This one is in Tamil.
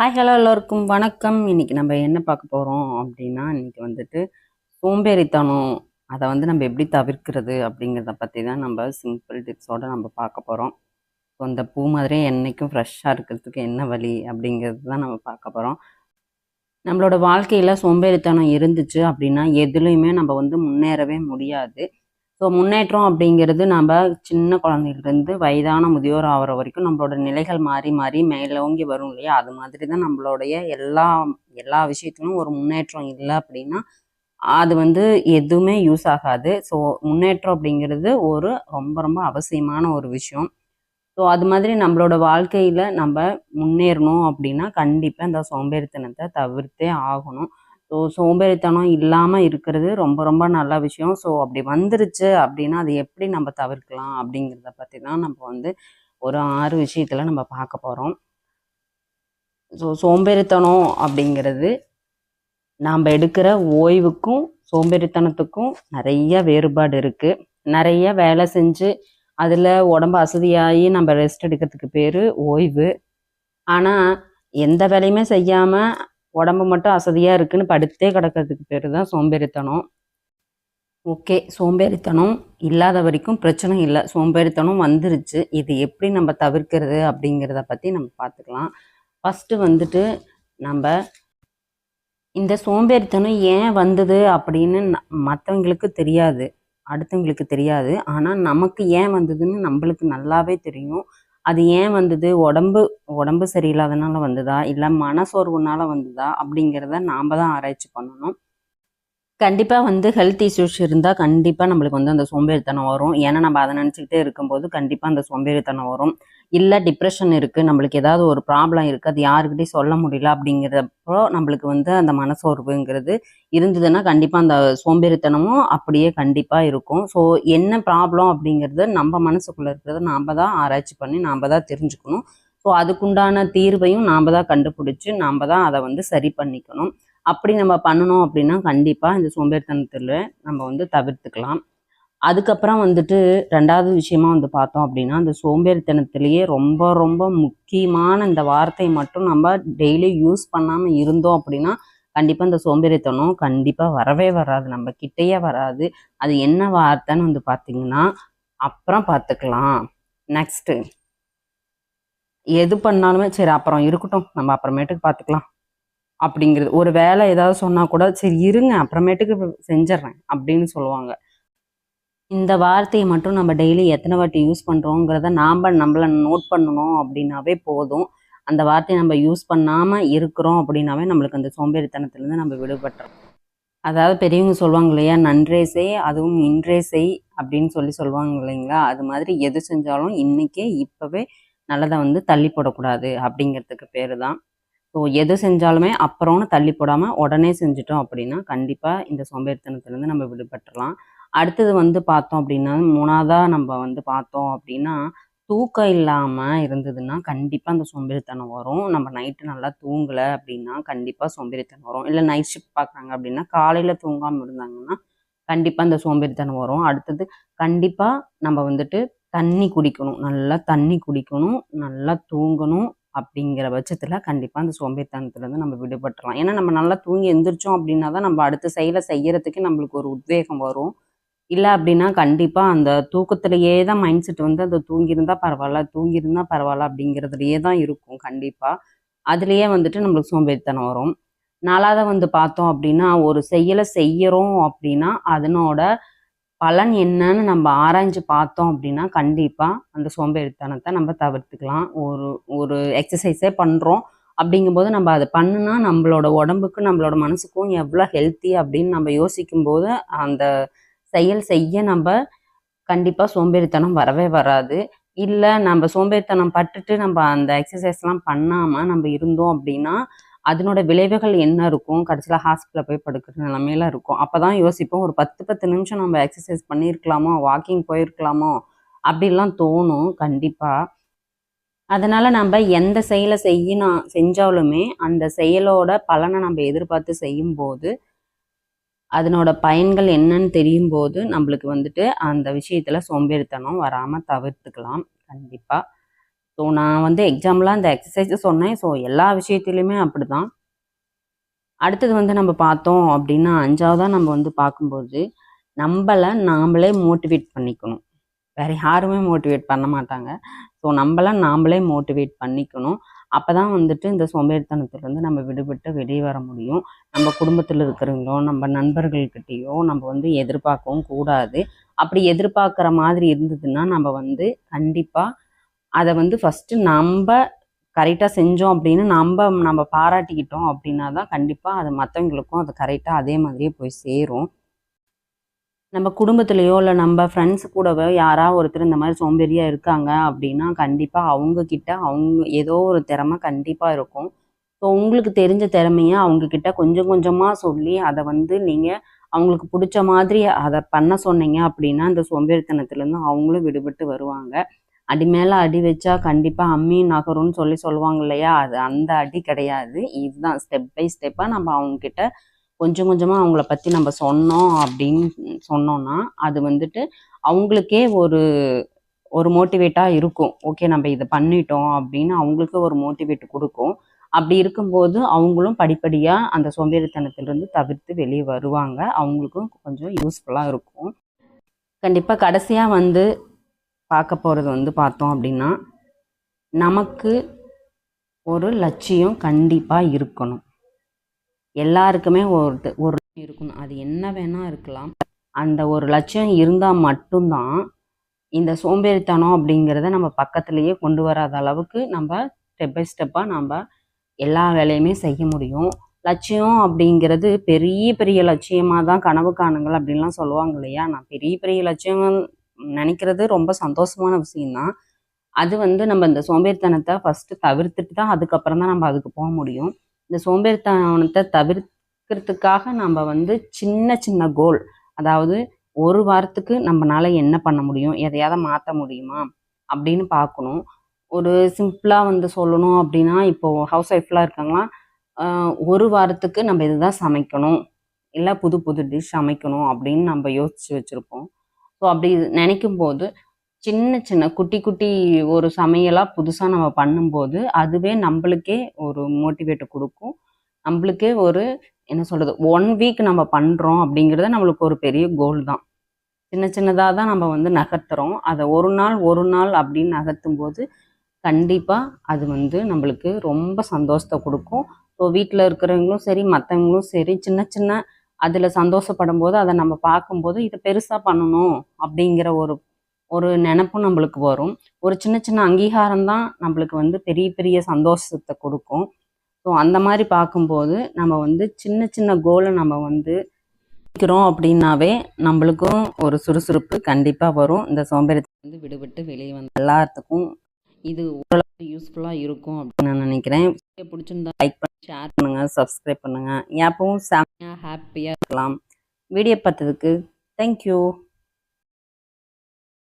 ஹாய் ஹலோ எல்லோருக்கும் வணக்கம். இன்னைக்கு நம்ம என்ன பார்க்க போகிறோம் அப்படின்னா இன்னைக்கு வந்துட்டு சோம்பேறித்தனம் அதை வந்து நம்ம எப்படி தவிர்க்கிறது அப்படிங்கிறத பற்றி தான் நம்ம சிம்பிள் டிப்ஸோடு நம்ம பார்க்க போகிறோம் ஸோ அந்த பூ மாதிரியே என்றைக்கும் ஃப்ரெஷ்ஷாக இருக்கிறதுக்கு என்ன வழி அப்படிங்கிறது தான் நம்ம பார்க்க போகிறோம் நம்மளோட வாழ்க்கையில் சோம்பேறித்தனம் இருந்துச்சு அப்படின்னா எதுலேயுமே நம்ம வந்து முன்னேறவே முடியாது. ஸோ முன்னேற்றம் அப்படிங்கிறது நம்ம சின்ன குழந்தையிலேருந்து வயதான முதியோர் ஆகிற வரைக்கும் நம்மளோட நிலைகள் மாறி மாறி மேலோங்கி வரும் இல்லையா? அது மாதிரி தான் நம்மளுடைய எல்லா எல்லா விஷயத்திலும் ஒரு முன்னேற்றம் இல்லை அப்படின்னா அது வந்து எதுவுமே யூஸ் ஆகாது. ஸோ முன்னேற்றம் அப்படிங்கிறது ஒரு ரொம்ப ரொம்ப அவசியமான ஒரு விஷயம். ஸோ அது மாதிரி நம்மளோட வாழ்க்கையில் நம்ம முன்னேறணும் அப்படின்னா கண்டிப்பாக இந்த சோம்பேறித்தனத்தை தவிர்த்தே ஆகணும். ஸோ சோம்பேறித்தனம் இல்லாமல் இருக்கிறது ரொம்ப ரொம்ப நல்ல விஷயம். ஸோ அப்படி வந்துருச்சு அப்படின்னா அது எப்படி நம்ம தவிர்க்கலாம் அப்படிங்கிறத பற்றி தான் நம்ம வந்து ஒரு ஆறு விஷயத்தில் நம்ம பார்க்க போகிறோம் ஸோ சோம்பேறித்தனம் அப்படிங்கிறது நாம் எடுக்கிற ஓய்வுக்கும் சோம்பேறித்தனத்துக்கும் நிறைய வேறுபாடு இருக்குது நிறைய வேலை செஞ்சு அதில் உடம்பு அசதியாகி நம்ம ரெஸ்ட் எடுக்கிறதுக்கு பேர் ஓய்வு. ஆனால் எந்த வேலையுமே செய்யாமல் உடம்பு மட்டும் அசதியாக இருக்குன்னு படுத்தே கிடக்கிறதுக்கு பேர் தான் சோம்பேறித்தனம். ஓகே சோம்பேறித்தனம் இல்லாத வரைக்கும் பிரச்சனை இல்லை. சோம்பேறித்தனம் வந்துருச்சு. இது எப்படி நம்ம தவிர்க்கிறது அப்படிங்கிறத பற்றி நம்ம பார்த்துக்கலாம் ஃபஸ்ட்டு வந்துட்டு நம்ம இந்த சோம்பேறித்தனம் ஏன் வந்தது அப்படின்னு மற்றவங்களுக்கு தெரியாது. அடுத்தவங்களுக்கு தெரியாது. ஆனால் நமக்கு ஏன் வந்ததுன்னு நம்மளுக்கு நல்லாவே தெரியும். அது ஏன் வந்தது? உடம்பு உடம்பு சரியில்லாதனால வந்ததா? இல்லை மனசோர்வுனால வந்ததா? அப்படிங்கிறத நாம் தான் ஆராய்ச்சி பண்ணணும். கண்டிப்பாக வந்து ஹெல்த் இஷ்யூஸ் இருந்தால் கண்டிப்பாக நம்மளுக்கு வந்து அந்த சோம்பேறித்தனம் வரும். ஏன்னா நம்ம அதை நினச்சிக்கிட்டே இருக்கும்போது கண்டிப்பாக அந்த சோம்பேறித்தனம் வரும். இல்லை டிப்ரெஷன் இருக்குது நம்மளுக்கு ஏதாவது ஒரு ப்ராப்ளம் இருக்குது அது யாருக்கிட்டையும் சொல்ல முடியல அப்படிங்கிறப்போ நம்மளுக்கு வந்து அந்த மனசோர்வுங்கிறது இருந்ததுன்னா கண்டிப்பாக அந்த சோம்பேறித்தனமும் அப்படியே கண்டிப்பாக இருக்கும். ஸோ என்ன ப்ராப்ளம் அப்படிங்கிறது நம்ம மனசுக்குள்ளே இருக்கிறத நாம் தான் ஆராய்ச்சி பண்ணி நாம் தான் தெரிஞ்சுக்கணும். ஸோ அதுக்குண்டான தீர்வையும் நாம் தான் கண்டுபிடிச்சி நாம் தான் அதை வந்து சரி பண்ணிக்கணும். அப்படி நம்ம பண்ணணும் அப்படின்னா கண்டிப்பாக இந்த சோம்பேறித்தனத்தில் நம்ம வந்து தவிர்த்துக்கலாம். அதுக்கப்புறம் வந்துட்டு ரெண்டாவது விஷயமா வந்து பார்த்தோம் அப்படின்னா அந்த சோம்பேறித்தனத்திலேயே ரொம்ப ரொம்ப முக்கியமான இந்த வார்த்தையை மட்டும் நம்ம டெய்லி யூஸ் பண்ணாமல் இருந்தோம் அப்படின்னா கண்டிப்பாக இந்த சோம்பேறித்தனம் கண்டிப்பாக வரவே வராது நம்ம கிட்டேயே வராது. அது என்ன வார்த்தைன்னு வந்து பார்த்தீங்கன்னா அப்புறம் பார்த்துக்கலாம். நெக்ஸ்ட்டு எது பண்ணாலுமே சரி அப்புறம் இருக்கட்டும். நம்ம அப்புறமேட்டுக்கு பார்த்துக்கலாம். அப்படிங்கிறது. ஒரு வேலை ஏதாவது சொன்னால் கூட சரி இருங்க அப்புறமேட்டுக்கு செஞ்சிடறேன் அப்படின்னு சொல்லுவாங்க. இந்த வார்த்தையை மட்டும் நம்ம டெய்லி எத்தனை வாட்டி யூஸ் பண்ணுறோங்கிறத நாம் நம்மளை நோட் பண்ணணும் அப்படின்னாவே போதும். அந்த வார்த்தையை நம்ம யூஸ் பண்ணாமல் இருக்கிறோம் அப்படின்னாவே நம்மளுக்கு அந்த சோம்பேறித்தனத்துலேருந்து நம்ம விடுபட்டுறோம். அதாவது பெரியவங்க சொல்லுவாங்க இல்லையா நன்றே செய் அதுவும் இன்றே செய் அப்படின்னு சொல்லி சொல்லுவாங்க இல்லைங்களா? அது மாதிரி எது செஞ்சாலும் இன்றைக்கே இப்போவே நல்லதை வந்து தள்ளி போடக்கூடாது அப்படிங்கிறதுக்கு பேர் தான். ஸோ எது செஞ்சாலுமே அப்புறம்னு தள்ளி போடாமல் உடனே செஞ்சிட்டோம் அப்படின்னா கண்டிப்பாக இந்த சோம்பேறித்தனத்துலேருந்து நம்ம விடுபட்டுடலாம் அடுத்தது வந்து பார்த்தோம் அப்படின்னா மூணாவதாக நம்ம வந்து பார்த்தோம் அப்படின்னா தூக்கம் இல்லாமல் இருந்ததுன்னா கண்டிப்பாக அந்த சோம்பேறித்தனம் வரும். நம்ம நைட்டு நல்லா தூங்கலை அப்படின்னா கண்டிப்பாக சோம்பேறித்தனம் வரும். இல்லை நைட் ஷிஃப்ட் பார்க்குறாங்க அப்படின்னா காலையில் தூங்காமல் இருந்தாங்கன்னா கண்டிப்பாக அந்த சோம்பேறித்தனம் வரும். அடுத்தது கண்டிப்பாக நம்ம வந்துட்டு தண்ணி குடிக்கணும். நல்லா தண்ணி குடிக்கணும். நல்லா தூங்கணும். அப்படிங்கிற பட்சத்தில் கண்டிப்பாக அந்த சோம்பேறித்தனத்துலேருந்து நம்ம விடுபட்டுறலாம். ஏன்னா நம்ம நல்லா தூங்கி எந்திரிச்சோம் அப்படின்னா தான் நம்ம அடுத்த செயலை செய்யறதுக்கு நம்மளுக்கு ஒரு உத்வேகம் வரும். இல்லை அப்படின்னா கண்டிப்பாக அந்த தூக்கத்திலேயே தான் மைண்ட் செட் வந்து அது தூங்கியிருந்தா பரவாயில்ல தூங்கியிருந்தா பரவாயில்ல அப்படிங்கிறதுலையே தான் இருக்கும் கண்டிப்பாக அதுலேயே வந்துட்டு நம்மளுக்கு சோம்பேறித்தனம் வரும். நாலாவது வந்து பார்த்தோம் அப்படின்னா ஒரு செயலை செய்யறோம் அப்படின்னா அதனோட பலன் என்னன்னு நம்ம ஆராய்ஞ்சு பார்த்தோம் அப்படின்னா கண்டிப்பாக அந்த சோம்பேறித்தனத்தை நம்ம தவிர்த்துக்கலாம். ஒரு ஒரு எக்ஸசைஸே பண்ணுறோம் அப்படிங்கும்போது நம்ம அதை பண்ணுனா நம்மளோட உடம்புக்கும் நம்மளோட மனசுக்கும் எவ்வளோ ஹெல்த்தி அப்படின்னு நம்ம யோசிக்கும்போது அந்த செயல் செய்ய நம்ம கண்டிப்பாக சோம்பேறித்தனம் வரவே வராது. இல்லை நம்ம சோம்பேறித்தனம் பட்டுட்டு நம்ம அந்த எக்ஸசைஸ்லாம் பண்ணாமல் நம்ம இருந்தோம் அப்படின்னா அதனோட விளைவுகள் என்ன இருக்கும்? கடைசியில் ஹாஸ்பிட்டலில் போய் படுக்கிற நிலமையில இருக்கும். அப்போ தான் யோசிப்போம் ஒரு பத்து பத்து நிமிஷம் நம்ம எக்ஸசைஸ் பண்ணியிருக்கலாமோ வாக்கிங் போயிருக்கலாமோ அப்படிலாம் தோணும் கண்டிப்பாக அதனால் நம்ம எந்த செயலை செய்யணும் செஞ்சாலுமே அந்த செயலோட பலனை நம்ம எதிர்பார்த்து செய்யும்போது அதனோட பயன்கள் என்னன்னு தெரியும் போது நம்மளுக்கு வந்துட்டு அந்த விஷயத்தில் சோம்பேறித்தனம் வராமல் தவிர்த்துக்கலாம் கண்டிப்பாக ஸோ நான் வந்து எக்ஸாம்பிளாக இந்த எக்ஸசைஸ் சொன்னேன். ஸோ எல்லா விஷயத்துலையுமே அப்படி தான் அடுத்தது வந்து நம்ம பார்த்தோம் அப்படின்னா அஞ்சாவதாக நம்ம வந்து பார்க்கும்போது நம்மளை நாமளே மோட்டிவேட் பண்ணிக்கணும். வேற யாருமே மோட்டிவேட் பண்ண மாட்டாங்க. ஸோ நம்மளை நாமளே மோட்டிவேட் பண்ணிக்கணும். அப்போ தான் வந்துட்டு இந்த சோம்பேறித்தனத்துலேருந்து நம்ம விடுபட்டு வெளியே வர முடியும். நம்ம குடும்பத்தில் இருக்கிறவங்களோ நம்ம நண்பர்கள்கிட்டயோ நம்ம வந்து எதிர்பார்க்கவும் கூடாது. அப்படி எதிர்பார்க்குற மாதிரி இருந்ததுன்னா நம்ம வந்து கண்டிப்பாக அதை வந்து ஃபஸ்ட்டு நம்ம கரெக்டாக செஞ்சோம் அப்படின்னு நம்ம நம்ம பாராட்டிக்கிட்டோம் அப்படின்னா தான் கண்டிப்பாக அது மற்றவங்களுக்கும் அது கரெக்டாக அதே மாதிரியே போய் சேரும். நம்ம குடும்பத்துலேயோ இல்லை நம்ம ஃப்ரெண்ட்ஸ் கூடவோ யாராவது ஒருத்தர் இந்த மாதிரி சோம்பேறியாக இருக்காங்க அப்படின்னா கண்டிப்பாக அவங்கக்கிட்ட அவங்க ஏதோ ஒரு திறமை கண்டிப்பாக இருக்கும். ஸோ உங்களுக்கு தெரிஞ்ச திறமையை அவங்கக்கிட்ட கொஞ்சம் கொஞ்சமாக சொல்லி அதை வந்து நீங்கள் அவங்களுக்கு பிடிச்ச மாதிரி அதை பண்ண சொன்னீங்க அப்படின்னா அந்த சோம்பேறித்தனத்துலேருந்து அவங்களும் விடுபட்டு வருவாங்க. அடி மேலே அடி வச்சா கண்டிப்பாக அம்மி நகரும்னு சொல்லி சொல்லுவாங்க இல்லையா? அது அந்த அடி கிடையாது. இதுதான் ஸ்டெப் பை ஸ்டெப்பாக நம்ம அவங்கக்கிட்ட கொஞ்சம் கொஞ்சமாக அவங்கள பற்றி நம்ம சொன்னோம் அப்படின்னு சொன்னோன்னா அது வந்துட்டு அவங்களுக்கே ஒரு ஒரு மோட்டிவேட்டாக இருக்கும். ஓகே நம்ம இதை பண்ணிட்டோம் அப்படின்னு அவங்களுக்கு ஒரு மோட்டிவேட் கொடுக்கும். அப்படி இருக்கும்போது அவங்களும் படிப்படியாக அந்த சோம்பேறித்தனத்திலிருந்து தவிர்த்து வெளியே வருவாங்க. அவங்களுக்கும் கொஞ்சம் யூஸ்ஃபுல்லாக இருக்கும். கண்டிப்பாக கடைசியாக வந்து பார்க்க போகிறது வந்து பார்த்தோம் அப்படின்னா நமக்கு ஒரு லட்சியம் கண்டிப்பாக இருக்கணும். எல்லாருக்குமே ஒரு ஒரு லட்சியம் இருக்கணும். அது என்ன வேணால் இருக்கலாம். அந்த ஒரு லட்சியம் இருந்தால் மட்டும்தான் இந்த சோம்பேறித்தனம் அப்படிங்கிறத நம்ம பக்கத்துலேயே கொண்டு வராத அளவுக்கு நம்ம ஸ்டெப் பை ஸ்டெப்பாக நம்ம எல்லா வேலையுமே செய்ய முடியும். லட்சியம் அப்படிங்கிறது பெரிய பெரிய லட்சியமாக தான் கனவு காணுங்கள் அப்படின்லாம் சொல்லுவாங்க இல்லையா? நான் பெரிய பெரிய லட்சியம் நினைக்கிறது ரொம்ப சந்தோஷமான விஷயம்தான். அது வந்து நம்ம இந்த சோம்பேறித்தனத்தை ஃபஸ்ட்டு தவிர்த்துட்டு தான் அதுக்கப்புறம் தான் நம்ம அதுக்கு போக முடியும். இந்த சோம்பேறித்தனத்தை தவிர்க்கிறதுக்காக நம்ம வந்து சின்ன சின்ன கோல் அதாவது ஒரு வாரத்துக்கு நம்மளால என்ன பண்ண முடியும்? எதையாவது மாற்ற முடியுமா? அப்படின்னு பார்க்கணும். ஒரு சிம்பிளாக வந்து சொல்லணும் அப்படின்னா இப்போது ஹவுஸ் ஒய்ஃப்லாம் இருக்காங்களா ஒரு வாரத்துக்கு நம்ம இதுதான் சமைக்கணும். இல்லை புது புது டிஷ் சமைக்கணும் அப்படின்னு நம்ம யோசித்து வச்சுருப்போம். ஸோ அப்படி நினைக்கும் போது சின்ன சின்ன குட்டி குட்டி ஒரு சமையலாக புதுசாக நம்ம பண்ணும்போது அதுவே நம்மளுக்கே ஒரு மோட்டிவேட் கொடுக்கும். நம்மளுக்கே ஒரு என்ன சொல்கிறது ஒன் வீக் நம்ம பண்ணுறோம் அப்படிங்கிறது நம்மளுக்கு ஒரு பெரிய கோல் தான். சின்ன சின்னதாக தான் நம்ம வந்து நகர்த்துறோம். அதை ஒரு நாள் ஒரு நாள் அப்படின்னு நகர்த்தும் போது கண்டிப்பாக அது வந்து நம்மளுக்கு ரொம்ப சந்தோஷத்தை கொடுக்கும். ஸோ வீட்டில் இருக்கிறவங்களும் சரி மற்றவங்களும் சரி சின்ன சின்ன அதில் சந்தோஷப்படும் போது அதை நம்ம பார்க்கும்போது இதை பெருசாக பண்ணணும் அப்படிங்கிற ஒரு ஒரு நினப்பும் நம்மளுக்கு வரும். ஒரு சின்ன சின்ன அங்கீகாரம் தான் நம்மளுக்கு வந்து பெரிய பெரிய சந்தோஷத்தை கொடுக்கும். ஸோ அந்த மாதிரி பார்க்கும்போது நம்ம வந்து சின்ன சின்ன கோலை நம்ம வந்து வைக்கிறோம் அப்படின்னாவே நம்மளுக்கும் ஒரு சுறுசுறுப்பு கண்டிப்பாக வரும். இந்த சோம்பேறி வந்து விடுபட்டு வெளியே வந்து எல்லாத்துக்கும் இது ஓரளவுக்கு யூஸ்ஃபுல்லாக இருக்கும் அப்படின்னு நான் நினைக்கிறேன். பிடிச்சிருந்தா லைக் பண்ணி ஷேர் பண்ணுங்கள் சப்ஸ்கிரைப் பண்ணுங்கள் எப்பவும் செம்மையாக ஹாப்பியாக இருக்கலாம். வீடியோ பார்த்ததுக்கு தேங்க்யூ